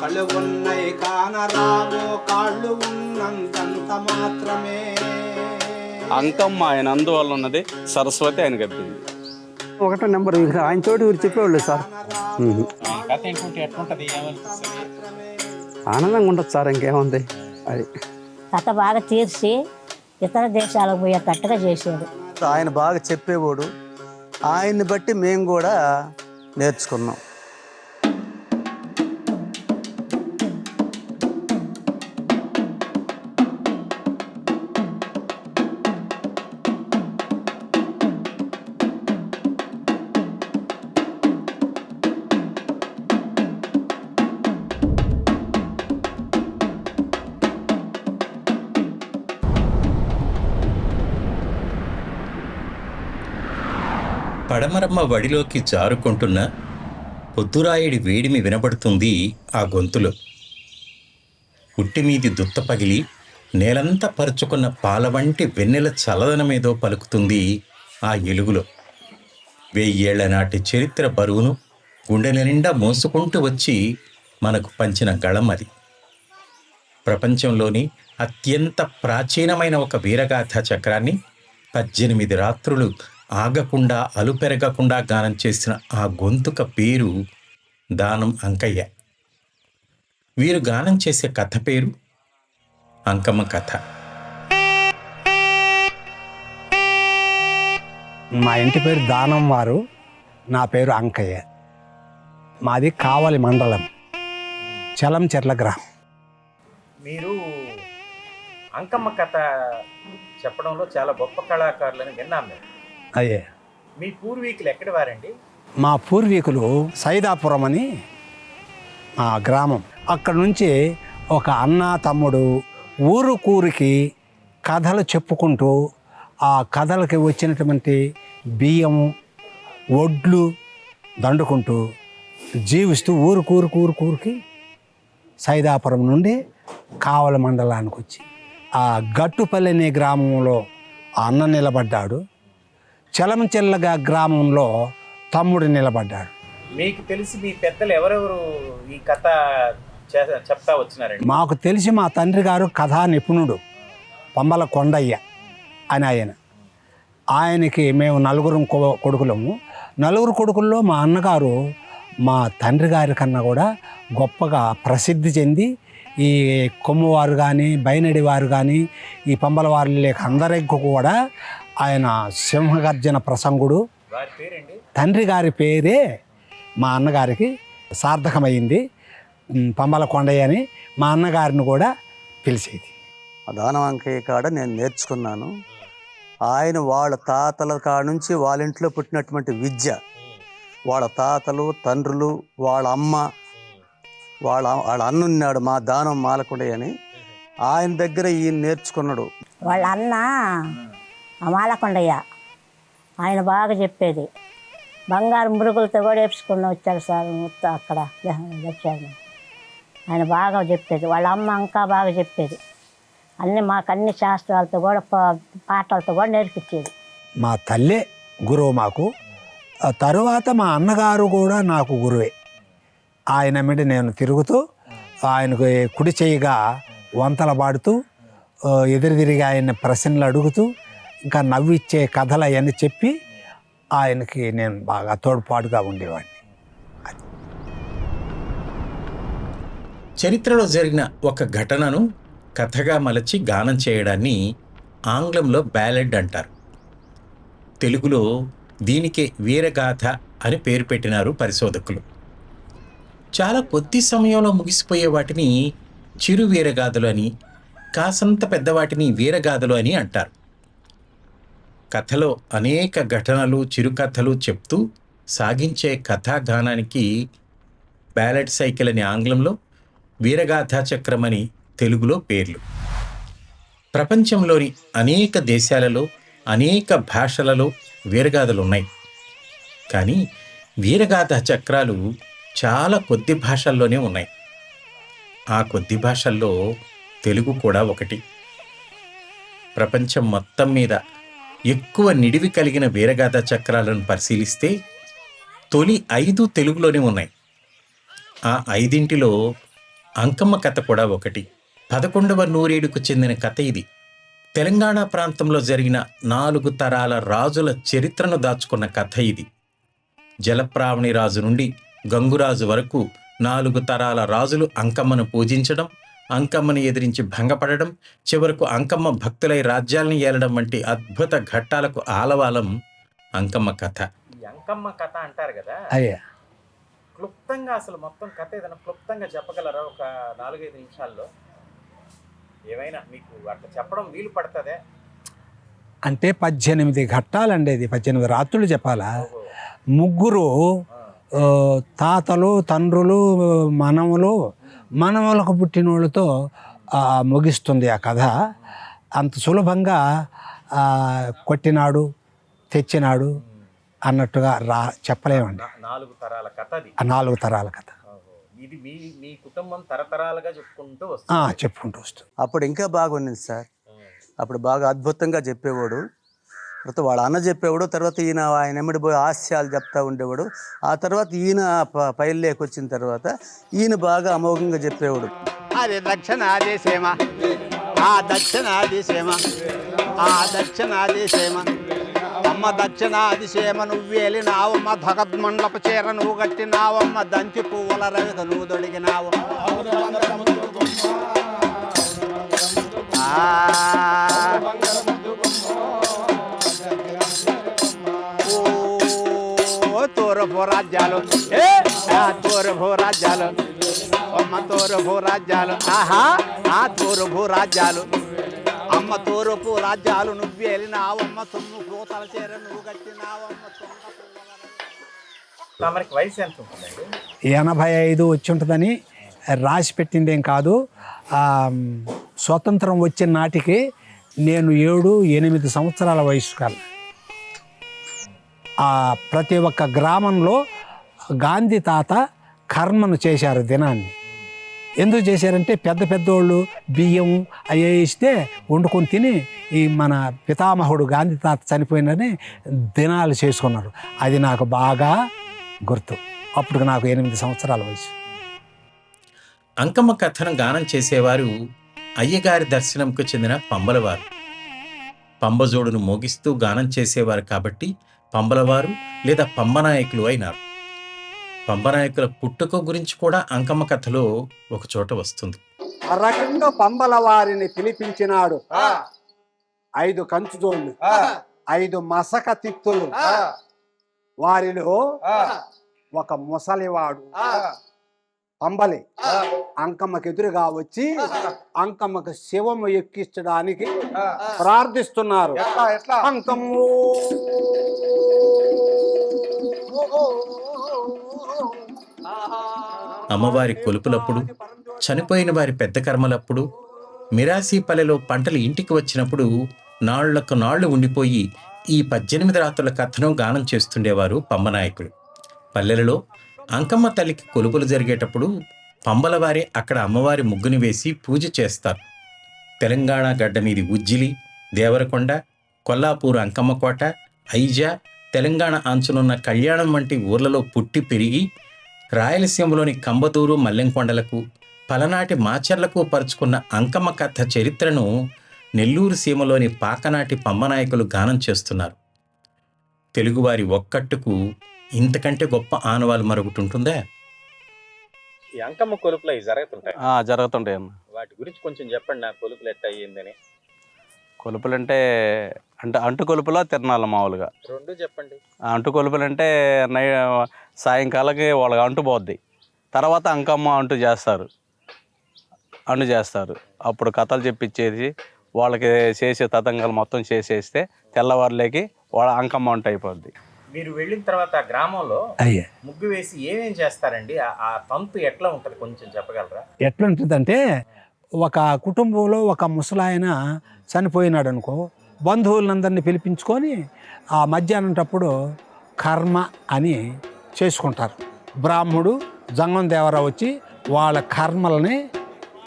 కళ్ళు ఉన్నై కానరావు కాళ్ళు ఉన్నంతంత మాత్రమే. అంకమ్మ ఆయన అందువల్ల ఉన్నది సరస్వతి ఆయన కప్పింది ఒకటో నెంబర్ ఆయన తోటి ఊరు చెప్పేవాళ్ళు సార్. ఆనందంగా ఉండదు సార్ ఇంకేముంది. అది. కథ బాగా తీర్చి ఇతర దేశాలకు పోయేటట్టుగా చేశాడు. ఆయన బాగా చెప్పేవాడు. ఆయన్ని బట్టి మేము కూడా నేర్చుకున్నాం. పడమరమ్మ వడిలోకి జారుకుంటున్న పొద్దురాయుడి వేడిమి వినబడుతుంది ఆ గొంతులో. ఉట్టిమీది దుత్త పగిలి నేలంతా పరుచుకున్న పాల వంటి వెన్నెల చలదనమేదో పలుకుతుంది ఆ ఎలుగులో. వెయ్యేళ్ళ నాటి చరిత్ర బరువును గుండెల నిండా మోసుకుంటూ వచ్చి మనకు పంచిన గళం అది. ప్రపంచంలోని అత్యంత ప్రాచీనమైన ఒక వీరగాథ చక్రాన్ని పద్దెనిమిది రాత్రులు ఆగకుండా అలుపెరగకుండా గానం చేసిన ఆ గొంతుక పేరు దానం అంకయ్య. వీరు గానం చేసే కథ పేరు అంకమ్మ కథ. మా ఇంటి పేరు దానం వారు నా పేరు అంకయ్య. మాది కావలి మండలం చలం చెర్ల గ్రామం. మీరు అంకమ్మ కథ చెప్పడంలో చాలా గొప్ప కళాకారులని విన్నాం మేము. అయ్యే. మీ పూర్వీకులు ఎక్కడి వారండి? మా పూర్వీకులు సైదాపురం అని మా గ్రామం. అక్కడ నుంచి ఒక అన్న తమ్ముడు ఊరు కూరికి కథలు చెప్పుకుంటూ ఆ కథలకి వచ్చినటువంటి బియ్యము ఒడ్లు దండుకుంటూ జీవిస్తూ ఊరు కూరు కూరు కూరికి సైదాపురం నుండి కావల మండలానికి వచ్చి ఆ గట్టుపల్లి అనే గ్రామంలో ఆ అన్న నిలబడ్డాడు. చలంచెల్లగా గ్రామంలో తమ్ముడు నిలబడ్డాడు. మీకు తెలిసి మీ పెద్దలు ఎవరెవరు ఈ కథ చెప్తా వచ్చినారండి? మాకు తెలిసి మా తండ్రి గారు కథా నిపుణుడు పంబల కొండయ్య అని ఆయన. ఆయనకి మేము నలుగురు కొడుకులము. నలుగురు కొడుకుల్లో మా అన్నగారు మా తండ్రి గారి కన్నా కూడా గొప్పగా ప్రసిద్ధి చెంది ఈ కొమ్మువారు కానీ బైనడి వారు కానీ ఈ పంబల వారి లేక అందరికి కూడా ఆయన సింహగర్జన ప్రసంగుడు. తండ్రి గారి పేరే మా అన్నగారికి సార్థకమైంది. పంబల కొండయ్య అని మా అన్నగారిని కూడా పిలిచేది. ఆ దానం అంకయ్య కాడ నేను నేర్చుకున్నాను. ఆయన వాళ్ళ తాతల కాడ నుంచి వాళ్ళ ఇంట్లో పుట్టినటువంటి విద్య. వాళ్ళ తాతలు తండ్రులు వాళ్ళ అమ్మ వాళ్ళ వాళ్ళ అన్న ఉన్నాడు మా దానం మాలకుండయ్య అని ఆయన దగ్గర ఈయన నేర్చుకున్నాడు. వాళ్ళ అన్న అమాలకొండయ్య ఆయన బాగా చెప్పేది. బంగారు మురుగులతో కూడా వేపించుకుని వచ్చాడు సార్ మొత్తం అక్కడ. వచ్చాడు ఆయన బాగా చెప్పేది. వాళ్ళ అమ్మ ఇంకా బాగా చెప్పేది. అన్ని మాకు అన్ని శాస్త్రాలతో కూడా పా- పాటలతో కూడా నేర్పించేది. మా తల్లే గురువు మాకు. తరువాత మా అన్నగారు కూడా నాకు గురువే. ఆయన మీద నేను తిరుగుతూ ఆయనకు కుడి చేయిగా వంతల పాడుతూ ఎదురు తిరిగి ఆయన ప్రశ్నలు అడుగుతూ ఇంకా నవ్విచ్చే కథలు అవన్నీ చెప్పి ఆయనకి నేను బాగా తోడ్పాటుగా ఉండేవాడిని. చరిత్రలో జరిగిన ఒక ఘటనను కథగా మలచి గానం చేయడాన్ని ఆంగ్లంలో బ్యాలెడ్ అంటారు. తెలుగులో దీనికే వీరగాథ అని పేరు పెట్టినారు పరిశోధకులు. చాలా కొద్ది సమయంలో ముగిసిపోయే వాటిని చిరు వీరగాథలు అని కాసంత పెద్దవాటిని వీరగాథలు అని అంటారు. కథలో అనేక ఘటనలు చిరుకథలు చెప్తూ సాగించే కథాగానానికి బ్యాలెట్ సైకిల్ అని ఆంగ్లంలో వీరగాథాచక్రం అని తెలుగులో పేర్లు. ప్రపంచంలోని అనేక దేశాలలో అనేక భాషలలో వీరగాథలు ఉన్నాయి. కానీ వీరగాథ చక్రాలు చాలా కొద్ది భాషల్లోనే ఉన్నాయి. ఆ కొద్ది భాషల్లో తెలుగు కూడా ఒకటి. ప్రపంచం మొత్తం మీద ఎక్కువ నిడివి కలిగిన వీరగాథ చక్రాలను పరిశీలిస్తే తొలి ఐదు తెలుగులోనే ఉన్నాయి. ఆ ఐదింటిలో అంకమ్మ కథ కూడా ఒకటి. పదకొండవ నూరేడుకు చెందిన కథ ఇది. తెలంగాణ ప్రాంతంలో జరిగిన నాలుగు తరాల రాజుల చరిత్రను దాచుకున్న కథ ఇది. జలప్రావణి రాజు నుండి గంగురాజు వరకు నాలుగు తరాల రాజులు అంకమ్మను పూజించడం అంకమ్మని ఎదిరించి భంగపడడం చివరకు అంకమ్మ భక్తులై రాజ్యాలను ఏలడం వంటి అద్భుత ఘట్టాలకు ఆలవాలం అంకమ్మ కథ. ఈ అంకమ్మ కథ అంటారు కదా? అయ్యా. క్లుప్తంగా అసలు మొత్తం కథ ఏదైనా క్లుప్తంగా చెప్పగలరా ఒక నాలుగైదు నిమిషాల్లో? ఏమైనా మీకు అట్లా చెప్పడం వీలు పడుతుందే? అంటే పద్దెనిమిది ఘట్టాలండి ఇది. పద్దెనిమిది రాత్రులు చెప్పాలా? ముగ్గురు తాతలు తండ్రులు మనవలు మనవలకు పుట్టిన వాళ్ళతో ఆ, ముగిస్తుంది ఆ కథ. అంత సులభంగా కొట్టినాడు తెచ్చినాడు అన్నట్టుగా రా చెప్పలేమండి. నాలుగు తరాల కథ అది. ఆ నాలుగు తరాల కథ. ఇది మీ మీ కుటుంబం తరతరాలుగా చెప్పుకుంటూ చెప్పుకుంటూ వస్తుంది. అప్పుడు ఇంకా బాగుంది సార్. అప్పుడు బాగా అద్భుతంగా చెప్పేవాడు. తర్వాత వాళ్ళ అన్న చెప్పేవాడు తర్వాత ఈయన ఆయన ఎమ్మడి పోయి హాస్యాలు చెప్తా ఉండేవాడు. ఆ తర్వాత ఈయన ప- వచ్చిన తర్వాత ఈయన బాగా అమోఘంగా చెప్పేవాడు. అది దక్షిణాది సేమ ఆ దక్షిణాది సేమ ఆ దక్షిణాది సేమ అమ్మ దక్షిణాది సేమ నువ్వేలి నావమ్మ భగద్మండప చీర నువ్వు కట్టినావమ్మ దంచి పువ్వుల రవిక నువ్వు దొడిగినావు ఆ ఓ తూర్పు రాజ్యాలు ఏ ఆ తూర్పు రాజ్యాలు అమ్మ తూర్పు రాజ్యాలు ఆహా ఆ తూర్పు రాజ్యాలు అమ్మ తూర్పు రాజ్యాలు నువ్వు వెళ్ళినావమ్మ సొమ్ము పూతల చీర నువ్వు కట్టినావమ్మ తుంగ పువ్వుల తమరికి వయసు ఎంత ఉంటుందండి ఎనభై ఐదు వచ్చి ఉంటుందని రాసి పెట్టిందేం కాదు. స్వతంత్రం వచ్చిన నాటికి నేను ఏడు ఎనిమిది సంవత్సరాల వయసు కాదు ప్రతి ఒక్క గ్రామంలో గాంధీ తాత కర్మను చేశారు దినాన్ని. ఎందుకు చేశారంటే పెద్ద పెద్దోళ్ళు బియ్యం అవి ఇస్తే వండుకొని తిని ఈ మన పితామహుడు గాంధీ తాత చనిపోయిందని దినాలు చేసుకున్నారు. అది నాకు బాగా గుర్తు. అప్పుడు నాకు ఎనిమిది సంవత్సరాల వయసు. అంకమ్మ కథను గానం చేసేవారు అయ్యగారి దర్శనంకు చెందిన పంబలవారు. పంబజోడును మోగిస్తూ గానం చేసేవారు కాబట్టి పంబలవారు లేదా పంబనాయకులు అయినారు. పంబనాయకుల పుట్టుక గురించి కూడా అంకమ్మ కథలో ఒక చోట వస్తుంది. అరకంగా పంబల వారిని పిలిపించినాడు. ఐదు కంచు జోళ్ళు ఐదు మసక తిత్తులు. వారిలో ఒక ముసలివాడు. పంబలి. అంకమ్మకి ఎదురుగా వచ్చి అంకమ్మకు శివము ఎక్కించడానికి ప్రార్థిస్తున్నారు. అంకమ్ము. అమ్మవారి కొలుపులప్పుడు చనిపోయిన వారి పెద్ద కర్మలప్పుడు మిరాసీపల్లెలో పంటలు ఇంటికి వచ్చినప్పుడు నాళ్ళకు నాళ్ళు ఉండిపోయి ఈ పద్దెనిమిది రాత్రుల కథను గానం చేస్తుండేవారు పంబనాయకులు పల్లెలలో అంకమ్మ తల్లికి కొలుపులు జరిగేటప్పుడు పంబలవారే అక్కడ అమ్మవారి ముగ్గుని వేసి పూజ చేస్తారు. తెలంగాణ గడ్డ మీది ఉజ్జిలి దేవరకొండ కొల్లాపూర్ అంకమ్మ కోట ఐజా తెలంగాణ అంచునున్న కళ్యాణం వంటి ఊర్లలో పుట్టి పెరిగి రాయలసీమలోని కంబతూరు మల్లెంకొండలకు పలనాటి మాచర్లకు పరుచుకున్న అంకమ్మ కథ చరిత్రను నెల్లూరు సీమలోని పాకనాటి పమ్మనాయకులు గానం చేస్తున్నారు. తెలుగువారి ఒక్కట్టుకు ఇంతకంటే గొప్ప ఆనవాలు మరొకటి ఉంటుందా ఈ అంకమ్మ కొలుపులు అవి జరుగుతుంటాయి. ఆ, జరుగుతుంటాయి అన్న వాటి గురించి కొంచెం చెప్పండి నా కొలుపులు ఎట్ట అయ్యిందని. కొలుపులు అంటే అంటే అంటు కొలుపులో తిరణాలు మామూలుగా. రెండు చెప్పండి. ఆ అంటు కొలుపులు అంటే నై సాయంకాలకి వాళ్ళకి అంటు పోద్ది. తర్వాత అంకమ్మ అంటు చేస్తారు. అంటు చేస్తారు. అప్పుడు కథలు చెప్పించేసి వాళ్ళకి చేసే తతంగాలు మొత్తం చేసేస్తే తెల్లవారులేకి వాళ్ళ అంకమ్మ అంటు అయిపోద్ది. మీరు వెళ్ళిన తర్వాత గ్రామంలో అయ్యే. ముగ్గు వేసి ఏమేం చేస్తారండి? ఆ- తంతు ఎట్లా ఉంటది? కొంచెం చెప్పగలరా? ఎట్లుంటుందంటే ఒక కుటుంబంలో ఒక ముసలాయన చనిపోయినాడు అనుకో బంధువులందరినీ పిలిపించుకొని ఆ మధ్యాహ్నంటప్పుడు కర్మ అని చేసుకుంటారు. బ్రాహ్మడు జంగం దేవర వచ్చి వాళ్ళ కర్మలని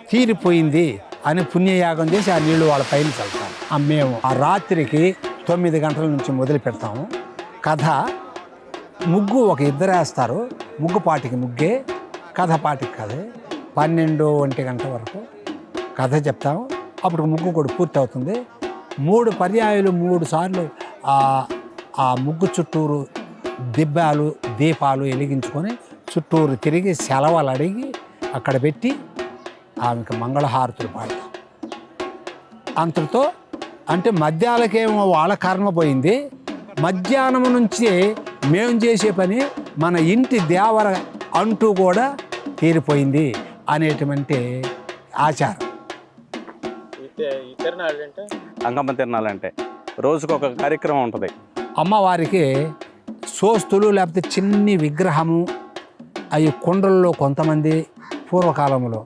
తీరిపోయింది అని పుణ్యయాగం చేసి ఆ నీళ్ళు వాళ్ళ పైన చల్లుతాం ఆ మేము ఆ రాత్రికి తొమ్మిది గంటల నుంచి మొదలు పెడతాము కథ ముగ్గు ఒక ఇద్దరు వేస్తారు. ముగ్గు పాటికి ముగ్గే కథ పాటికి కథే. పన్నెండు ఒంటి గంట వరకు కథ చెప్తాము అప్పుడు ముగ్గు కూడా పూర్తి అవుతుంది మూడు పర్యాయాలు మూడు సార్లు ఆ ఆ ముగ్గు చుట్టూరు దిబ్బాలు దీపాలు వెలిగించుకొని చుట్టూరు తిరిగి సెలవులు అడిగి అక్కడ పెట్టి ఆమెకు మంగళహారతులు పాడతాం. అంతటితో అంటే మధ్యాలకేమో వాళ్ళ కర్మ పోయింది. మధ్యాహ్నం నుంచి మేము చేసే పని మన ఇంటి దేవర అంటూ కూడా తీరిపోయింది అనేటువంటి ఆచారం. ఈ తిరణాలు అంటే రోజుకు ఒక కార్యక్రమం ఉంటుంది. అమ్మవారికి సోస్తులు లేకపోతే చిన్ని విగ్రహము అవి కుండల్లో కొంతమంది పూర్వకాలంలో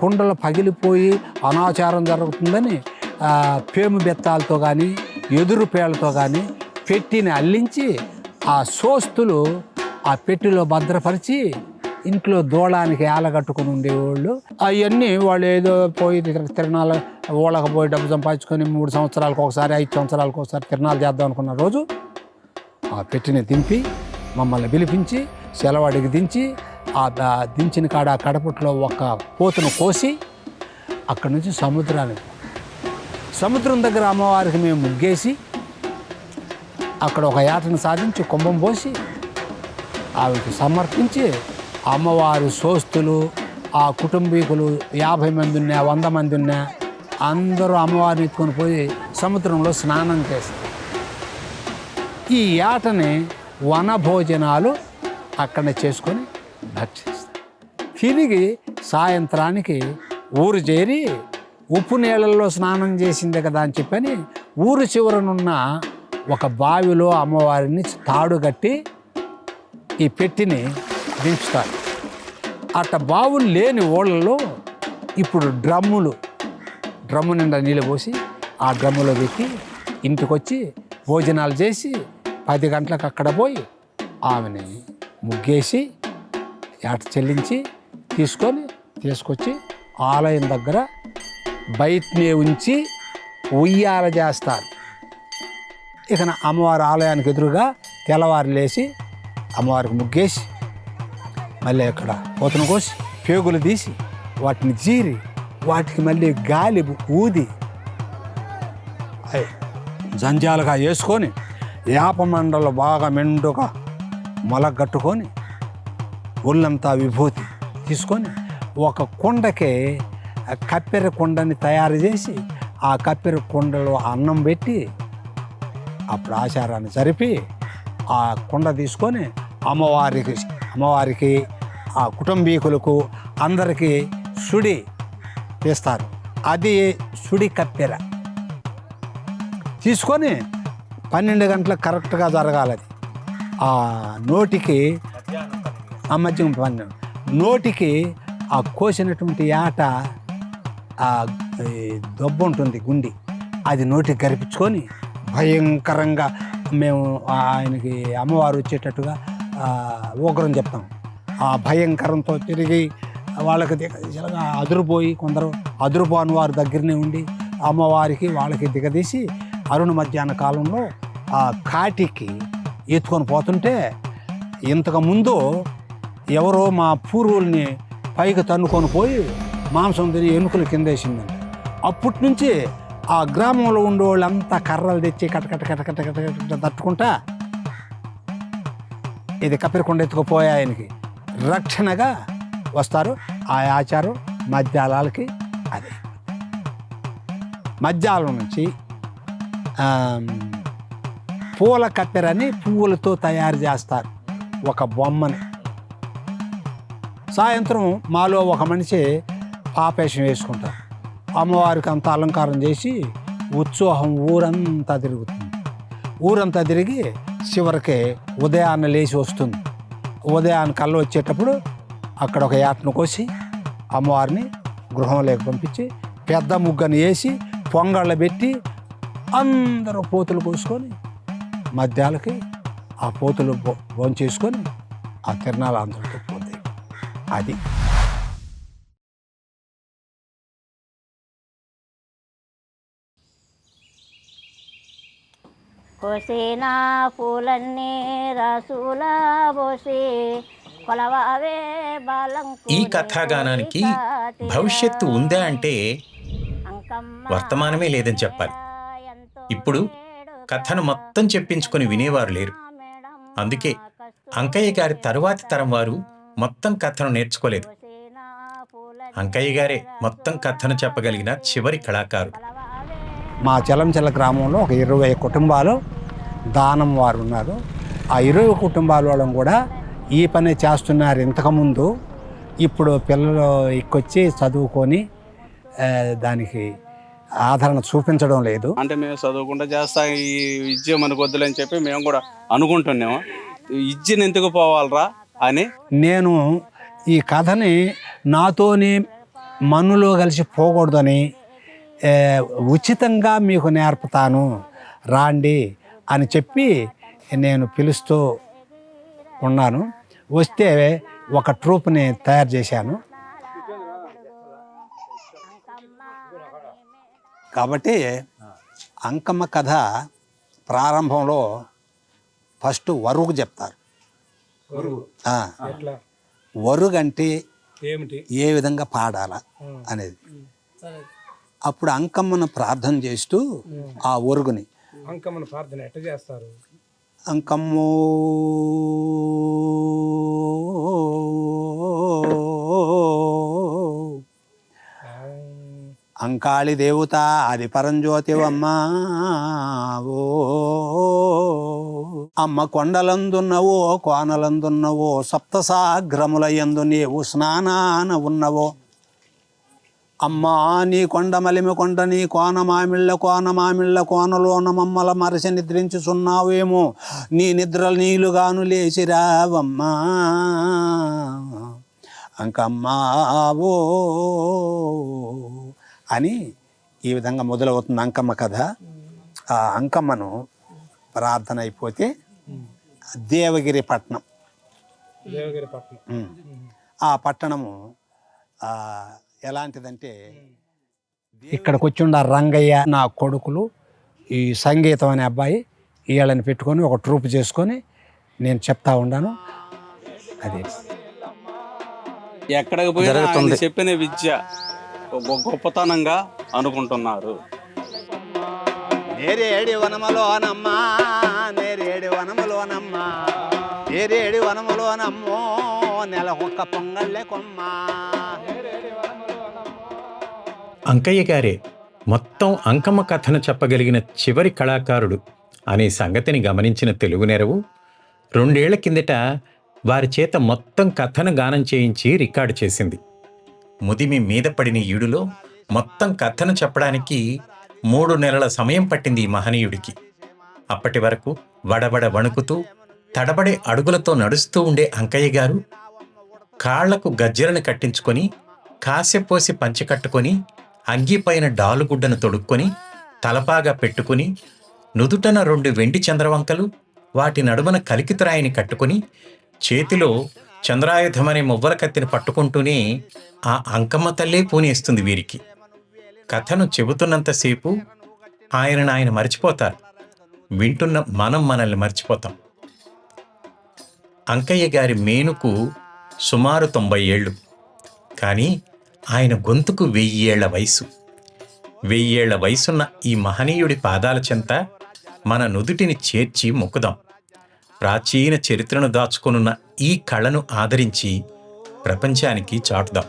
కుండలు పగిలిపోయి అనాచారం జరుగుతుందని ఆ, పేము బెత్తాలతో కానీ ఎదురు పేళ్ళతో కానీ పెట్టిని అల్లించి ఆ సోస్తులు ఆ పెట్టిలో భద్రపరిచి ఇంట్లో దూళానికి ఏలగట్టుకుని ఉండేవాళ్ళు. అవన్నీ వాళ్ళు ఏదో పోయి తిరణాలు ఊళ్ళకి పోయి డబ్బు సంపాదించుకొని మూడు సంవత్సరాలకు ఒకసారి ఐదు సంవత్సరాలకు ఒకసారి తిరణాలు చేద్దాం అనుకున్న రోజు ఆ పెట్టిని దింపి మమ్మల్ని పిలిపించి సెలవాడికి దించి ఆ ఆ దించిన కాడ ఆ కడపట్లో ఒక పోతును కోసి అక్కడి నుంచి సముద్రానికి సముద్రం దగ్గర అమ్మవారికి మేము ముగ్గేసి అక్కడ ఒక యాటను సాధించి కుంభం పోసి ఆవిడకి సమర్పించి అమ్మవారి సోస్తులు ఆ కుటుంబీకులు యాభై మంది ఉన్నా వంద మంది ఉన్నా అందరూ అమ్మవారిని ఎత్తుకొని పోయి సముద్రంలో స్నానం చేస్తారు. ఈ ఏటని వన భోజనాలు అక్కడ చేసుకొని భక్షిస్తారు. తిరిగి సాయంత్రానికి ఊరు చేరి ఉప్పు నీళ్ళల్లో స్నానం చేసింది కదా అని చెప్పని ఊరు చివరనున్న ఒక బావిలో అమ్మవారిని తాడు కట్టి ఈ పెట్టిని దించుతారు. అట్ట బావులు లేని ఓళ్ళలో ఇప్పుడు డ్రమ్ములు డ్రమ్ము నిండా నీళ్ళు పోసి ఆ డ్రమ్ములో పెట్టి ఇంటికొచ్చి భోజనాలు చేసి పది గంటలకు అక్కడ పోయి ఆమెని ముగ్గేసి ఏట చెల్లించి తీసుకొని తీసుకొచ్చి ఆలయం దగ్గర బయటనే ఉంచి ఉయ్యాల చేస్తారు. ఇక అమ్మవారి ఆలయానికి ఎదురుగా తెల్లవారు లేచి అమ్మవారికి ముగ్గేసి మళ్ళీ అక్కడ పోతను కోసి పేగులు తీసి వాటిని చీరి వాటికి మళ్ళీ గాలి ఊది. జంజాలుగా వేసుకొని వేపమండలు బాగా మెండుగా మొలగట్టుకొని ఒళ్ళంతా విభూతి తీసుకొని ఒక కుండకే కప్పెర కుండని తయారు చేసి ఆ కప్పెర కుండలో అన్నం పెట్టి అప్పుడు ఆచారాన్ని జరిపి ఆ కుండ తీసుకొని అమ్మవారికి అమ్మవారికి ఆ కుటుంబీకులకు అందరికీ సుడి తీస్తారు అది సుడి కప్పెర తీసుకొని పన్నెండు గంటలకు కరెక్ట్గా జరగాలి అది. ఆ నోటికి ఆ మధ్య పన్నెండు. నోటికి ఆ కోసినటువంటి ఆట ఆ ఈ దొబ్బ ఉంటుంది గుండి. అది నోటికి గరిపించుకొని భయంకరంగా మేము ఆయనకి అమ్మవారు వచ్చేటట్టుగా ఉగ్రం చెప్తాం. ఆ భయంకరంతో తిరిగి వాళ్ళకి దిగ- అదురుపోయి కొందరు అదురుపోని వారి దగ్గరనే ఉండి అమ్మవారికి వాళ్ళకి దిగదీసి అరుణ మధ్యాహ్న కాలంలో ఆ కాటికి ఎత్తుకొని పోతుంటే ఇంతకుముందు ఎవరో మా పూర్వుల్ని పైకి తన్నుకొని పోయి మాంసం తిని ఎముకలు కిందేసిందండి అప్పటి నుంచి ఆ గ్రామంలో ఉండే వాళ్ళంతా కర్రలు తెచ్చి కట కట కట కట కట కట తట్టుకుంటా ఇది కప్పిరకుండా ఎత్తుకుపోయే ఆయనకి. రక్షణగా వస్తారు ఆ ఆచారం మధ్యాలకి అదే. మధ్యాలం నుంచి పూల కప్పెరని పువ్వులతో తయారు చేస్తారు ఒక బొమ్మని. సాయంత్రం మాలో ఒక మనిషి పాపేషం వేసుకుంటారు అమ్మవారికి అంత అలంకారం చేసి ఉత్సాహం ఊరంతా తిరుగుతుంది. ఊరంతా తిరిగి చివరికి ఉదయాన్న లేచి వస్తుంది. ఉదయాన్ని కళ్ళు వచ్చేటప్పుడు అక్కడ ఒక యాటను కోసి అమ్మవారిని గృహంలోకి పంపించి పెద్ద ముగ్గను వేసి పొంగళ్ళ పెట్టి అందరూ పోతులు కోసుకొని మధ్యాలకి ఆ పోతులు భో- భోంచేసుకొని ఆ తిరణాలు అందరితో పోతాయి. అది. కోసిన పూలన్నీ రసూలా పోసి ఈ కథాగానానికి భవిష్యత్తు ఉందా అంటే వర్తమానమే లేదని చెప్పాలి. ఇప్పుడు కథను మొత్తం చెప్పించుకొని వినేవారు లేరు. అందుకే అంకయ్య గారి తరువాతి తరం వారు మొత్తం కథను నేర్చుకోలేదు. అంకయ్య గారే మొత్తం కథను చెప్పగలిగిన చివరి కళాకారుడు. మా చలంచల గ్రామంలో ఒక ఇరవై కుటుంబాలు దానం వారు ఉన్నారు. ఆ ఇరవై కుటుంబాల వాళ్ళం కూడా ఈ పని చేస్తున్నారు ఇంతకుముందు. ఇప్పుడు పిల్లలు ఇక్కొచ్చి చదువుకొని దానికి ఆదరణ చూపించడం లేదు. అంటే మేము చదువుకుంటా చేస్తా ఈ విద్య మనకు వద్దులని చెప్పి మేము కూడా అనుకుంటున్నాము. విద్యను ఎందుకు పోవాలరా అని? నేను ఈ కథని నాతోని మన్నులో కలిసి పోకూడదని ఉచితంగా మీకు నేర్పుతాను రాండి అని చెప్పి నేను పిలుస్తూ ఉన్నాను. వస్తే ఒక ట్రూప్ని తయారు చేశాను. కాబట్టి అంకమ్మ కథ ప్రారంభంలో ఫస్ట్ వరుగు చెప్తారు. ఆ, వరుగంటే ఏమిటి? ఏ విధంగా పాడాల అనేది. అప్పుడు అంకమ్మను ప్రార్థన చేస్తూ ఆ ఒరుగుని. అంకమ్మను ప్రార్థన ఎట్ట చేస్తారు? అంకమ్మో అంకాళి దేవత అది పరంజ్యోతివమ్మా ఓ అమ్మ కొండలందున్నవో కోనలందున్నవో సప్తసాగ్రముల యందు నీవు స్నానాన ఉన్నవో అమ్మా నీ కొండ మలిమి కొండ నీ కోన మామిళ్ళ కోన మామిళ్ళ కోనలోన మమ్మల మరసి నిద్రించుచున్నావేమో. నీ నిద్రలు నీలుగాను లేచిరావమ్మా. అంకమ్మా ఓ అని ఈ విధంగా మొదలవుతుంది అంకమ్మ కథ. ఆ అంకమ్మను ప్రార్థన అయిపోతే దేవగిరి పట్నం. దేవగిరి పట్నం. ఉమ్. ఆ పట్టణము ఎలాంటిదంటే ఇక్కడికి వచ్చిండ రంగయ్య నా కొడుకులు ఈ సంగీతం అనే అబ్బాయి వీళ్ళని పెట్టుకొని ఒక ట్రూప్ చేసుకొని నేను చెప్తా ఉన్నాను అది. ఎక్కడికి పోయినా. ఆయన చెప్పిన విద్య ఒక గొప్పతనంగా అనుకుంటున్నారు. నేరేడి వనములోనమ్మా నేరేడి వనములోనమ్మా నేరేడి వనములోనమ్మో నెలకొక్క పొంగళ్ళే కొమ్మా. అంకయ్య గారే మొత్తం అంకమ్మ కథను చెప్పగలిగిన చివరి కళాకారుడు అనే సంగతిని గమనించిన తెలుగు నెరవు రెండేళ్ళ కిందట వారి చేత మొత్తం కథను గానం చేయించి రికార్డు చేసింది. ముదిమి మీద పడిన ఈడులో మొత్తం కథను చెప్పడానికి మూడు నెలల సమయం పట్టింది ఈ మహనీయుడికి. అప్పటి వరకు వడబడ వణుకుతూ తడబడే అడుగులతో నడుస్తూ ఉండే అంకయ్య గారు కాళ్ళకు గజ్జెలను కట్టించుకొని కాసెపోసి కట్టుకొని అంగిపైన డాలుగుడ్డను తొడుక్కొని తలపాగా పెట్టుకుని నుదుటన రెండు వెండి చంద్రవంకలు వాటి నడుమన కలికితురాయిని కట్టుకుని చేతిలో చంద్రాయుధమనే మువ్వల కత్తిని పట్టుకుంటూనే ఆ అంకమ్మ తల్లే పూనేస్తుంది వీరికి. కథను చెబుతున్నంతసేపు ఆయనను ఆయన మర్చిపోతారు. వింటున్న మనం మనల్ని మర్చిపోతాం. అంకయ్య గారి మేనుకు సుమారు తొంభై ఏళ్ళు. కానీ ఆయన గొంతుకు వెయ్యేళ్ళ వయసు. వెయ్యేళ్ళ వయసున్న ఈ మహనీయుడి పాదాల చెంత మన నుదుటిని చేర్చి మొక్కుదాం. ప్రాచీన చరిత్రను దాచుకొనున్న ఈ కళను ఆదరించి ప్రపంచానికి చాటుదాం.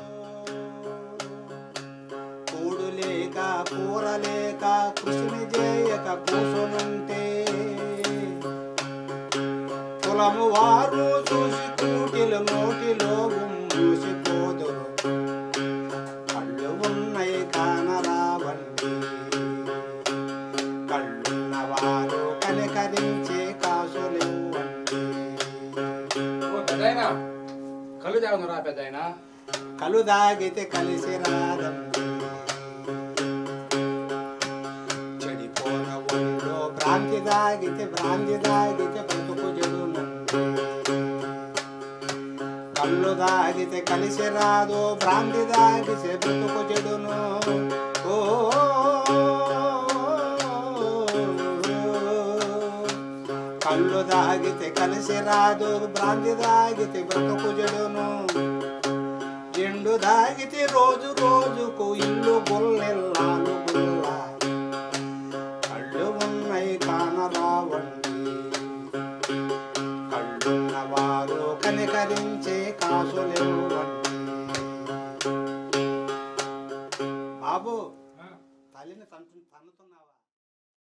వారు చూసి పెద్ద కలు దాగితే కలిసి రాదండి చెడిపోన ఒళ్ళో భ్రాంతి దాగితే భ్రాంతి దాగితే బ్రతుకు జడునండి కళ్ళు దాగితే కలిసి రాదు భ్రాంతి దాగితే బ్రతుకు చెడును ఓ కళ్ళు దాగితే కలిసి రాదు భ్రాంతి దాగితే బ్రతుకు జడును. ఎండు దాగితే రోజు రోజుకు ఇల్లు గుల్లెల్లాలు గుల్ల కళ్ళు ఉన్నాయి కానరావండి. కళ్ళున్న వారు కనికరించే కాసులేవండి